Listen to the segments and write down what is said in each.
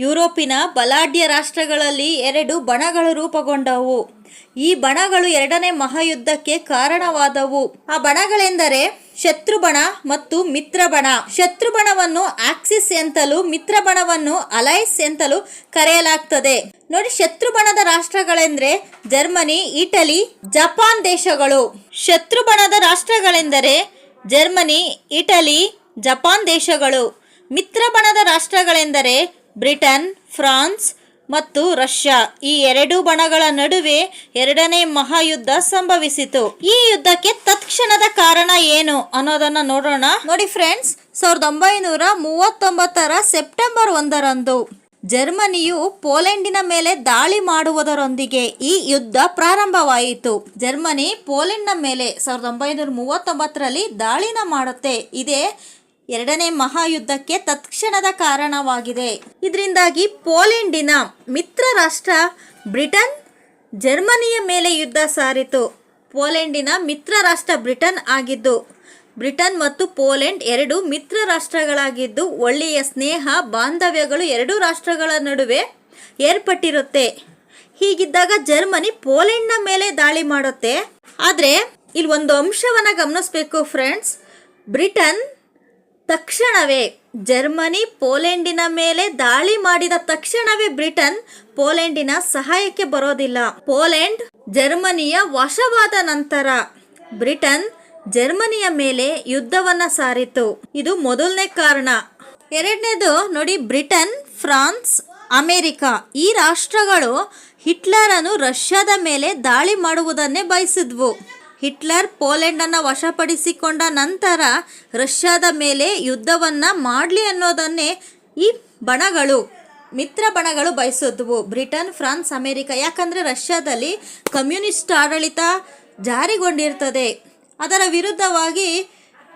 ಯುರೋಪಿನ ಬಲಾಢ್ಯ ರಾಷ್ಟ್ರಗಳಲ್ಲಿ ಎರಡು ಬಣಗಳು ರೂಪುಗೊಂಡವು. ಈ ಬಣಗಳು ಎರಡನೇ ಮಹಾಯುದ್ಧಕ್ಕೆ ಕಾರಣವಾದವು. ಆ ಬಣಗಳೆಂದರೆ ಶತ್ರುಬಣ ಮತ್ತು ಮಿತ್ರಬಣ. ಶತ್ರುಬಣವನ್ನು ಆಕ್ಸಿಸ್ ಎಂತಲೂ ಮಿತ್ರಬಣವನ್ನು ಅಲೈಸ್ ಎಂತಲೂ ಕರೆಯಲಾಗ್ತದೆ. ನೋಡಿ ಶತ್ರುಬಣದ ರಾಷ್ಟ್ರಗಳೆಂದರೆ ಜರ್ಮನಿ, ಇಟಲಿ, ಜಪಾನ್ ದೇಶಗಳು. ಶತ್ರುಬಣದ ರಾಷ್ಟ್ರಗಳೆಂದರೆ ಜರ್ಮನಿ, ಇಟಲಿ, ಜಪಾನ್ ದೇಶಗಳು. ಮಿತ್ರಬಣದ ರಾಷ್ಟ್ರಗಳೆಂದರೆ ಬ್ರಿಟನ್, ಫ್ರಾನ್ಸ್ ಮತ್ತು ರಷ್ಯಾ. ಈ ಎರಡು ಬಣಗಳ ನಡುವೆ ಎರಡನೇ ಮಹಾಯುದ್ಧ ಸಂಭವಿಸಿತು. ಈ ಯುದ್ಧಕ್ಕೆ ತತ್ಕ್ಷಣದ ಕಾರಣ ಏನು ಅನ್ನೋದನ್ನ ನೋಡೋಣ. ನೋಡಿ ಫ್ರೆಂಡ್ಸ್, ಸಾವಿರದ ಒಂಬೈನೂರ ಮೂವತ್ತೊಂಬತ್ತರ ಸೆಪ್ಟೆಂಬರ್ ಒಂದರಂದು ಜರ್ಮನಿಯು ಪೋಲೆಂಡಿನ ಮೇಲೆ ದಾಳಿ ಮಾಡುವುದರೊಂದಿಗೆ ಈ ಯುದ್ಧ ಪ್ರಾರಂಭವಾಯಿತು. ಜರ್ಮನಿ ಪೋಲೆಂಡ್ನ ಮೇಲೆ ಸಾವಿರದ ಒಂಬೈನೂರ ಮೂವತ್ತೊಂಬತ್ತರಲ್ಲಿ ದಾಳಿನ ಮಾಡುತ್ತೆ. ಇದೇ ಎರಡನೇ ಮಹಾಯುದ್ಧಕ್ಕೆ ತತ್ಕ್ಷಣದ ಕಾರಣವಾಗಿದೆ. ಇದರಿಂದಾಗಿ ಪೋಲೆಂಡಿನ ಮಿತ್ರ ರಾಷ್ಟ್ರ ಬ್ರಿಟನ್ ಜರ್ಮನಿಯ ಮೇಲೆ ಯುದ್ಧ ಸಾರಿತು. ಪೋಲೆಂಡಿನ ಮಿತ್ರ ರಾಷ್ಟ್ರ ಬ್ರಿಟನ್ ಆಗಿದ್ದು, ಬ್ರಿಟನ್ ಮತ್ತು ಪೋಲೆಂಡ್ ಎರಡು ಮಿತ್ರ ರಾಷ್ಟ್ರಗಳಾಗಿದ್ದು, ಒಳ್ಳೆಯ ಸ್ನೇಹ, ಬಾಂಧವ್ಯಗಳು ಎರಡೂ ರಾಷ್ಟ್ರಗಳ ನಡುವೆ ಏರ್ಪಟ್ಟಿರುತ್ತೆ. ಹೀಗಿದ್ದಾಗ ಜರ್ಮನಿ ಪೋಲೆಂಡ್ನ ಮೇಲೆ ದಾಳಿ ಮಾಡುತ್ತೆ. ಆದರೆ, ಇಲ್ಲಿ ಒಂದು ಅಂಶವನ್ನು ಗಮನಿಸಬೇಕು ಫ್ರೆಂಡ್ಸ್ ಬ್ರಿಟನ್ ತಕ್ಷಣವೇ ಜರ್ಮನಿ ಪೋಲೆಂಡಿನ ಮೇಲೆ ದಾಳಿ ಮಾಡಿದ ತಕ್ಷಣವೇ ಬ್ರಿಟನ್ ಪೋಲೆಂಡಿನ ಸಹಾಯಕ್ಕೆ ಬರೋದಿಲ್ಲ. ಪೋಲೆಂಡ್ ಜರ್ಮನಿಯ ವಶವಾದ ನಂತರ ಬ್ರಿಟನ್ ಜರ್ಮನಿಯ ಮೇಲೆ ಯುದ್ಧವನ್ನ ಸಾರಿತು. ಇದು ಮೊದಲನೇ ಕಾರಣ. ಎರಡನೇದು ನೋಡಿ ಬ್ರಿಟನ್, ಫ್ರಾನ್ಸ್, ಅಮೇರಿಕಾ ಈ ರಾಷ್ಟ್ರಗಳು ಹಿಟ್ಲರನ್ನು ರಷ್ಯಾದ ಮೇಲೆ ದಾಳಿ ಮಾಡುವುದನ್ನೇ ಬಯಸಿದ್ವು. ಹಿಟ್ಲರ್ ಪೋಲೆಂಡನ್ನು ವಶಪಡಿಸಿಕೊಂಡ ನಂತರ ರಷ್ಯಾದ ಮೇಲೆ ಯುದ್ಧವನ್ನ ಮಾಡಲಿ ಅನ್ನೋದನ್ನೇ ಈ ಬಣಗಳು, ಮಿತ್ರ ಬಣಗಳು ಬಯಸಿದ್ವು. ಬ್ರಿಟನ್, ಫ್ರಾನ್ಸ್, ಅಮೆರಿಕ, ಯಾಕಂದರೆ ರಷ್ಯಾದಲ್ಲಿ ಕಮ್ಯುನಿಸ್ಟ್ ಆಡಳಿತ ಜಾರಿಗೊಂಡಿರ್ತದೆ. ಅದರ ವಿರುದ್ಧವಾಗಿ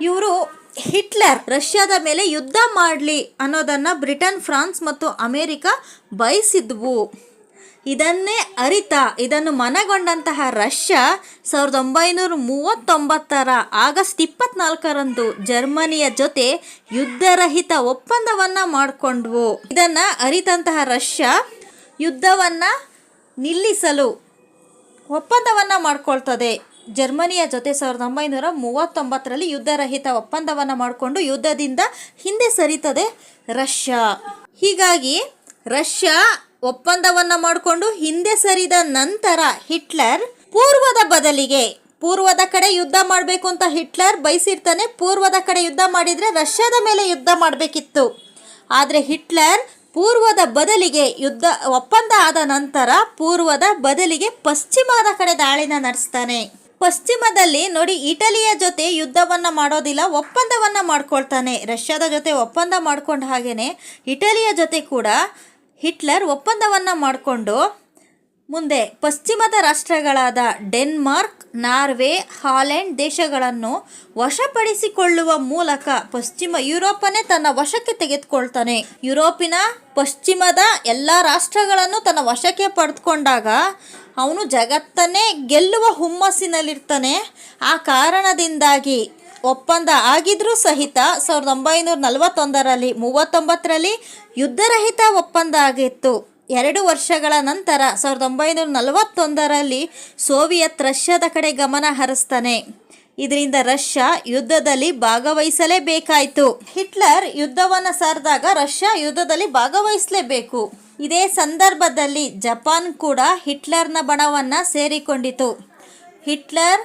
ಇವರು ಹಿಟ್ಲರ್, ರಷ್ಯಾದ ಮೇಲೆ ಯುದ್ಧ ಮಾಡಲಿ ಅನ್ನೋದನ್ನು ಬ್ರಿಟನ್, ಫ್ರಾನ್ಸ್ ಮತ್ತು ಅಮೆರಿಕ ಬಯಸಿದ್ವು. ಇದನ್ನೇ ಅರಿತ, ಇದನ್ನು ಮನಗೊಂಡಂತಹ ರಷ್ಯಾ ಸಾವಿರದ ಒಂಬೈನೂರ ಮೂವತ್ತೊಂಬತ್ತರ ಆಗಸ್ಟ್ ಇಪ್ಪತ್ನಾಲ್ಕರಂದು ಜರ್ಮನಿಯ ಜೊತೆ ಯುದ್ಧರಹಿತ ಒಪ್ಪಂದವನ್ನು ಮಾಡಿಕೊಂಡ್ವು. ಇದನ್ನು ಅರಿತಂತಹ ರಷ್ಯಾ ಯುದ್ಧವನ್ನು ನಿಲ್ಲಿಸಲು ಒಪ್ಪಂದವನ್ನು ಮಾಡಿಕೊಳ್ತದೆ. ಜರ್ಮನಿಯ ಜೊತೆ ಸಾವಿರದ ಒಂಬೈನೂರ ಮೂವತ್ತೊಂಬತ್ತರಲ್ಲಿ ಯುದ್ಧರಹಿತ ಒಪ್ಪಂದವನ್ನು ಮಾಡಿಕೊಂಡು ಯುದ್ಧದಿಂದ ಹಿಂದೆ ಸರಿತದೆ ರಷ್ಯಾ. ಹೀಗಾಗಿ ರಷ್ಯಾ ಒಪ್ಪಂದವನ್ನು ಮಾಡಿಕೊಂಡು ಹಿಂದೆ ಸರಿದ ನಂತರ ಹಿಟ್ಲರ್ ಪೂರ್ವದ ಬದಲಿಗೆ, ಪೂರ್ವದ ಕಡೆ ಯುದ್ಧ ಮಾಡಬೇಕು ಅಂತ ಹಿಟ್ಲರ್ ಬಯಸಿರ್ತಾನೆ, ಪೂರ್ವದ ಕಡೆ ಯುದ್ಧ ಮಾಡಿದರೆ ರಷ್ಯಾದ ಮೇಲೆ ಯುದ್ಧ ಮಾಡಬೇಕಿತ್ತು. ಆದರೆ ಹಿಟ್ಲರ್ ಪೂರ್ವದ ಬದಲಿಗೆ ಯುದ್ಧ, ಒಪ್ಪಂದ ಆದ ನಂತರ ಪೂರ್ವದ ಬದಲಿಗೆ ಪಶ್ಚಿಮದ ಕಡೆ ದಾಳಿನ ನಡೆಸ್ತಾನೆ. ಪಶ್ಚಿಮದಲ್ಲಿ ನೋಡಿ ಇಟಲಿಯ ಜೊತೆ ಯುದ್ಧವನ್ನು ಮಾಡೋದಿಲ್ಲ, ಒಪ್ಪಂದವನ್ನು ಮಾಡ್ಕೊಳ್ತಾನೆ. ರಷ್ಯಾದ ಜೊತೆ ಒಪ್ಪಂದ ಮಾಡ್ಕೊಂಡ ಹಾಗೇನೆ ಇಟಲಿಯ ಜೊತೆ ಕೂಡ ಹಿಟ್ಲರ್ ಒಪ್ಪಂದವನ್ನ ಮಾಡಿಕೊಂಡು ಮುಂದೆ ಪಶ್ಚಿಮದ ರಾಷ್ಟ್ರಗಳಾದ ಡೆನ್ಮಾರ್ಕ್, ನಾರ್ವೆ, ಹಾಲೆಂಡ್ ದೇಶಗಳನ್ನು ವಶಪಡಿಸಿಕೊಳ್ಳುವ ಮೂಲಕ ಪಶ್ಚಿಮ ಯುರೋಪನ್ನೇ ತನ್ನ ವಶಕ್ಕೆ ತೆಗೆದುಕೊಳ್ತಾನೆ. ಯುರೋಪಿನ ಪಶ್ಚಿಮದ ಎಲ್ಲ ರಾಷ್ಟ್ರಗಳನ್ನು ತನ್ನ ವಶಕ್ಕೆ ಪಡೆದುಕೊಂಡಾಗ ಅವನು ಜಗತ್ತನ್ನೇ ಗೆಲ್ಲುವ ಹುಮ್ಮಸ್ಸಿನಲ್ಲಿರ್ತಾನೆ. ಆ ಕಾರಣದಿಂದಾಗಿ ಒಪ್ಪಂದ ಆಗಿದ್ರೂ ಸಹಿತ ಸಾವಿರದ ಒಂಬೈನೂರ ನಲವತ್ತೊಂದರಲ್ಲಿ ಮೂವತ್ತೊಂಬತ್ತರಲ್ಲಿ ಯುದ್ಧರಹಿತ ಒಪ್ಪಂದ ಆಗಿತ್ತು. ಎರಡು ವರ್ಷಗಳ ನಂತರ ಸಾವಿರದ ಒಂಬೈನೂರ ನಲವತ್ತೊಂದರಲ್ಲಿ ಸೋವಿಯತ್ ರಷ್ಯಾದ ಕಡೆ ಗಮನ ಹರಿಸ್ತಾನೆ. ಇದರಿಂದ ರಷ್ಯಾ ಯುದ್ಧದಲ್ಲಿ ಭಾಗವಹಿಸಲೇಬೇಕಾಯಿತು. ಹಿಟ್ಲರ್ ಯುದ್ಧವನ್ನು ಸಾರಿದಾಗ ರಷ್ಯಾ ಯುದ್ಧದಲ್ಲಿ ಭಾಗವಹಿಸಲೇಬೇಕು. ಇದೇ ಸಂದರ್ಭದಲ್ಲಿ ಜಪಾನ್ ಕೂಡ ಹಿಟ್ಲರ್ನ ಬಣವನ್ನು ಸೇರಿಕೊಂಡಿತು. ಹಿಟ್ಲರ್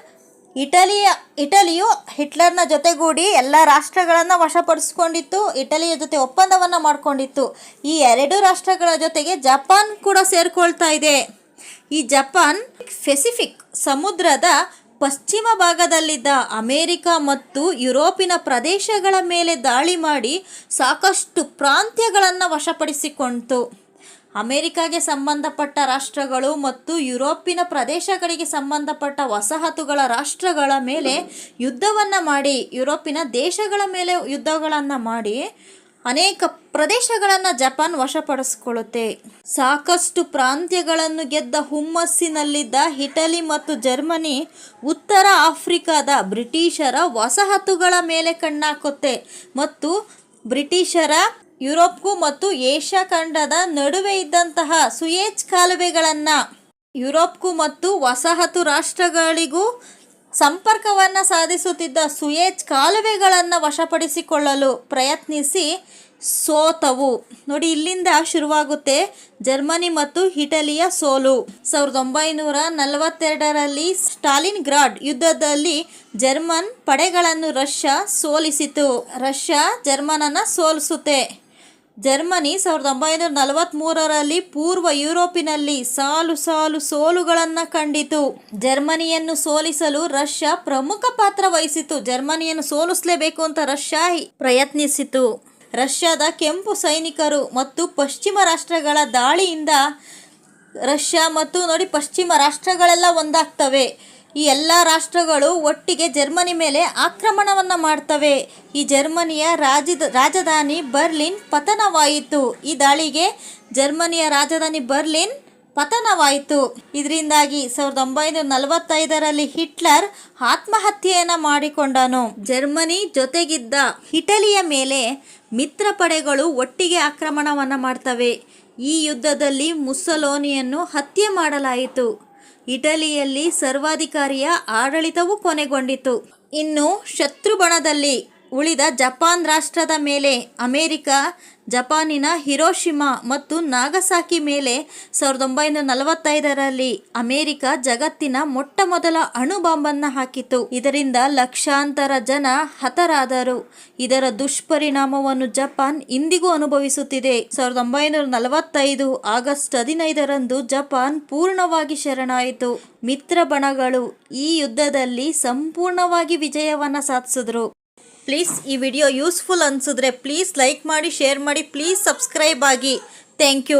ಇಟಲಿಯ ಇಟಲಿಯು ಹಿಟ್ಲರ್ನ ಜೊತೆಗೂಡಿ ಎಲ್ಲ ರಾಷ್ಟ್ರಗಳನ್ನು ವಶಪಡಿಸ್ಕೊಂಡಿತ್ತು, ಇಟಲಿಯ ಜೊತೆ ಒಪ್ಪಂದವನ್ನು ಮಾಡಿಕೊಂಡಿತ್ತು. ಈ ಎರಡು ರಾಷ್ಟ್ರಗಳ ಜೊತೆಗೆ ಜಪಾನ್ ಕೂಡ ಸೇರಿಕೊಳ್ತಾ ಇದೆ. ಈ ಜಪಾನ್ ಪೆಸಿಫಿಕ್ ಸಮುದ್ರದ ಪಶ್ಚಿಮ ಭಾಗದಲ್ಲಿದ್ದ ಅಮೇರಿಕ ಮತ್ತು ಯುರೋಪಿನ ಪ್ರದೇಶಗಳ ಮೇಲೆ ದಾಳಿ ಮಾಡಿ ಸಾಕಷ್ಟು ಪ್ರಾಂತ್ಯಗಳನ್ನು ವಶಪಡಿಸಿಕೊಂಡಿತು ಅಮೆರಿಕಾಗೆ ಸಂಬಂಧಪಟ್ಟ ರಾಷ್ಟ್ರಗಳು ಮತ್ತು ಯುರೋಪಿನ ಪ್ರದೇಶಗಳಿಗೆ ಸಂಬಂಧಪಟ್ಟ ವಸಾಹತುಗಳ ರಾಷ್ಟ್ರಗಳ ಮೇಲೆ ಯುದ್ಧವನ್ನು ಮಾಡಿ, ಯುರೋಪಿನ ದೇಶಗಳ ಮೇಲೆ ಯುದ್ಧಗಳನ್ನು ಮಾಡಿ ಅನೇಕ ಪ್ರದೇಶಗಳನ್ನು ಜಪಾನ್ ವಶಪಡಿಸಿಕೊಳ್ಳುತ್ತೆ. ಸಾಕಷ್ಟು ಪ್ರಾಂತ್ಯಗಳನ್ನು ಗೆದ್ದ ಹುಮ್ಮಸ್ಸಿನಲ್ಲಿದ್ದ ಇಟಲಿ ಮತ್ತು ಜರ್ಮನಿ ಉತ್ತರ ಆಫ್ರಿಕಾದ ಬ್ರಿಟಿಷರ ವಸಾಹತುಗಳ ಮೇಲೆ ಕಣ್ಣಾಕುತ್ತೆ ಮತ್ತು ಬ್ರಿಟಿಷರ ಯುರೋಪ್ಗೂ ಮತ್ತು ಏಷ್ಯಾ ಖಂಡದ ನಡುವೆ ಇದ್ದಂತಹ ಸುಯೇಜ್ ಕಾಲುವೆಗಳನ್ನು ಯುರೋಪ್ಗೂ ಮತ್ತು ವಸಾಹತು ರಾಷ್ಟ್ರಗಳಿಗೂ ಸಂಪರ್ಕವನ್ನು ಸಾಧಿಸುತ್ತಿದ್ದ ಸುಯೇಜ್ ಕಾಲುವೆಗಳನ್ನು ವಶಪಡಿಸಿಕೊಳ್ಳಲು ಪ್ರಯತ್ನಿಸಿ ಸೋತವು. ನೋಡಿ, ಇಲ್ಲಿಂದ ಶುರುವಾಗುತ್ತೆ ಜರ್ಮನಿ ಮತ್ತು ಇಟಲಿಯ ಸೋಲು. ಸಾವಿರದ ಒಂಬೈನೂರ ನಲವತ್ತೆರಡರಲ್ಲಿ ಸ್ಟಾಲಿನ್ ಗ್ರಾಡ್ ಯುದ್ಧದಲ್ಲಿ ಜರ್ಮನ್ ಪಡೆಗಳನ್ನು ರಷ್ಯಾ ಸೋಲಿಸಿತು. ರಷ್ಯಾ ಜರ್ಮನನ್ನು ಸೋಲಿಸುತ್ತೆ. ಜರ್ಮನಿ ಸಾವಿರದ ಒಂಬೈನೂರ ನಲವತ್ತ್ಮೂರರಲ್ಲಿ ಪೂರ್ವ ಯುರೋಪಿನಲ್ಲಿ ಸಾಲು ಸಾಲು ಸೋಲುಗಳನ್ನು ಕಂಡಿತು. ಜರ್ಮನಿಯನ್ನು ಸೋಲಿಸಲು ರಷ್ಯಾ ಪ್ರಮುಖ ಪಾತ್ರ ವಹಿಸಿತು. ಜರ್ಮನಿಯನ್ನು ಸೋಲಿಸಲೇಬೇಕು ಅಂತ ರಷ್ಯಾ ಪ್ರಯತ್ನಿಸಿತು. ರಷ್ಯಾದ ಕೆಂಪು ಸೈನಿಕರು ಮತ್ತು ಪಶ್ಚಿಮ ರಾಷ್ಟ್ರಗಳ ದಾಳಿಯಿಂದ ರಷ್ಯಾ ಮತ್ತು ನೋಡಿ ಪಶ್ಚಿಮ ರಾಷ್ಟ್ರಗಳೆಲ್ಲ ಒಂದಾಗ್ತವೆ. ಈ ಎಲ್ಲ ರಾಷ್ಟ್ರಗಳು ಒಟ್ಟಿಗೆ ಜರ್ಮನಿ ಮೇಲೆ ಆಕ್ರಮಣವನ್ನು ಮಾಡ್ತವೆ. ಈ ಜರ್ಮನಿಯ ರಾಜದ ರಾಜಧಾನಿ ಬರ್ಲಿನ್ ಪತನವಾಯಿತು. ಈ ದಾಳಿಗೆ ಜರ್ಮನಿಯ ರಾಜಧಾನಿ ಬರ್ಲಿನ್ ಪತನವಾಯಿತು. ಇದರಿಂದಾಗಿ ಸಾವಿರದ ಒಂಬೈನೂರ ನಲವತ್ತೈದರಲ್ಲಿ ಹಿಟ್ಲರ್ ಆತ್ಮಹತ್ಯೆಯನ್ನು ಮಾಡಿಕೊಂಡನು. ಜರ್ಮನಿ ಜೊತೆಗಿದ್ದ ಇಟಲಿಯ ಮೇಲೆ ಮಿತ್ರ ಪಡೆಗಳು ಒಟ್ಟಿಗೆ ಆಕ್ರಮಣವನ್ನು ಮಾಡ್ತವೆ. ಈ ಯುದ್ಧದಲ್ಲಿ ಮುಸ್ಸಲೋನಿಯನ್ನು ಹತ್ಯೆ ಮಾಡಲಾಯಿತು. ಇಟಲಿಯಲ್ಲಿ ಸರ್ವಾಧಿಕಾರಿಯ ಆಡಳಿತವು ಕೊನೆಗೊಂಡಿತು ಇನ್ನು ಶತ್ರುಬಣದಲ್ಲಿ ಉಳಿದ ಜಪಾನ್ ರಾಷ್ಟ್ರದ ಮೇಲೆ ಅಮೇರಿಕ, ಜಪಾನಿನ ಹಿರೋಶಿಮಾ ಮತ್ತು ನಾಗಸಾಕಿ ಮೇಲೆ ಸಾವಿರದ ಒಂಬೈನೂರ ನಲವತ್ತೈದರಲ್ಲಿ ಅಮೆರಿಕ ಜಗತ್ತಿನ ಮೊಟ್ಟ ಮೊದಲ ಅಣು ಬಾಂಬನ್ನು ಹಾಕಿತು ಇದರಿಂದ ಲಕ್ಷಾಂತರ ಜನ ಹತರಾದರು. ಇದರ ದುಷ್ಪರಿಣಾಮವನ್ನು ಜಪಾನ್ ಇಂದಿಗೂ ಅನುಭವಿಸುತ್ತಿದೆ. ಸಾವಿರದ ಒಂಬೈನೂರ ನಲವತ್ತೈದು ಆಗಸ್ಟ್ ಹದಿನೈದರಂದು ಜಪಾನ್ ಪೂರ್ಣವಾಗಿ ಶರಣಾಯಿತು. ಮಿತ್ರ ಬಣಗಳು ಈ ಯುದ್ಧದಲ್ಲಿ ಸಂಪೂರ್ಣವಾಗಿ ವಿಜಯವನ್ನು ಸಾಧಿಸಿದ್ರು. ಪ್ಲೀಸ್ ಈ ವಿಡಿಯೋ ಯೂಸ್ಫುಲ್ ಅನಿಸಿದ್ರೆ ಪ್ಲೀಸ್ ಲೈಕ್ ಮಾಡಿ ಶೇರ್ ಮಾಡಿ ಪ್ಲೀಸ್ ಸಬ್ಸ್ಕ್ರೈಬ್ ಆಗಿ. Thank you